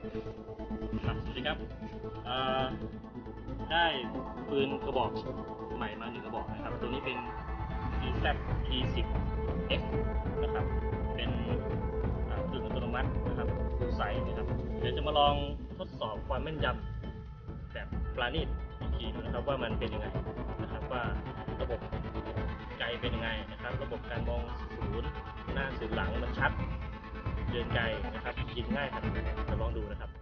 ครับสวัสดีครับเอ่อได้ปืนกระบอกใหม่มาหนึ่งกระบอกนะครับ ตัวนี้เป็น EZ T10 X นะครับ เป็นปืนอัตโนมัตินะครับฟูไซส์นะครับ เดี๋ยวจะมาลองทดสอบความแม่นยำแบบปราณีตอีกทีนะครับว่ามันเป็นยังไงนะครับว่าระบบไกลเป็นยังไงนะครับ ระบบการมองศูนย์หน้าศูนย์หลังมันชัดเดินไกลนะครับ กินง่ายครับจะลองดูนะครับ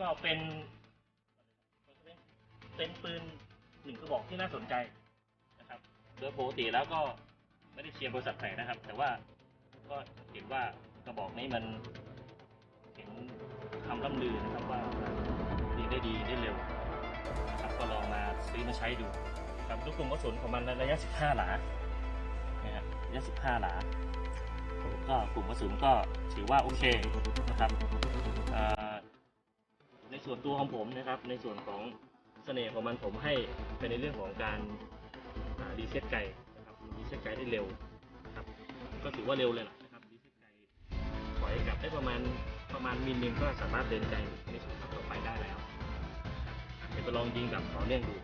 ก็เป็นเป็นปืนหนึ่งกระบอกที่น่าสนใจนะครับโดยปกติแล้วก็ไม่ได้เชียร์บริษัทไหนนะครับ แต่ว่าก็เห็นว่ากระบอกนี้มันเห็นคำร่ำลือนะครับว่ายิงได้ดีได้เร็วนะครับก็ลองมาซื้อมาใช้ดูครับลูกกลมกระสุนของมันระยะ 15 หลานะฮะระยะ 15 หลาก็กลุ่มกระสุนก็ถือว่าโอเคนะครับ ส่วนตัวของผมนะครับ ในส่วนของเสน่ห์ของมันผมให้เป็นในเรื่องของการรีเซ็ตไกนะครับรีเซ็ตไกได้เร็วครับก็ถือว่าเร็วเลยล่ะนะครับรีเซ็ตไกถอยกลับได้ประมาณประมาณมิลหนึงก็สามารถเดินไก่ในส่วนต่อไปได้แล้วเดี๋ยวไปลองยิงกับต่อเนื่องดู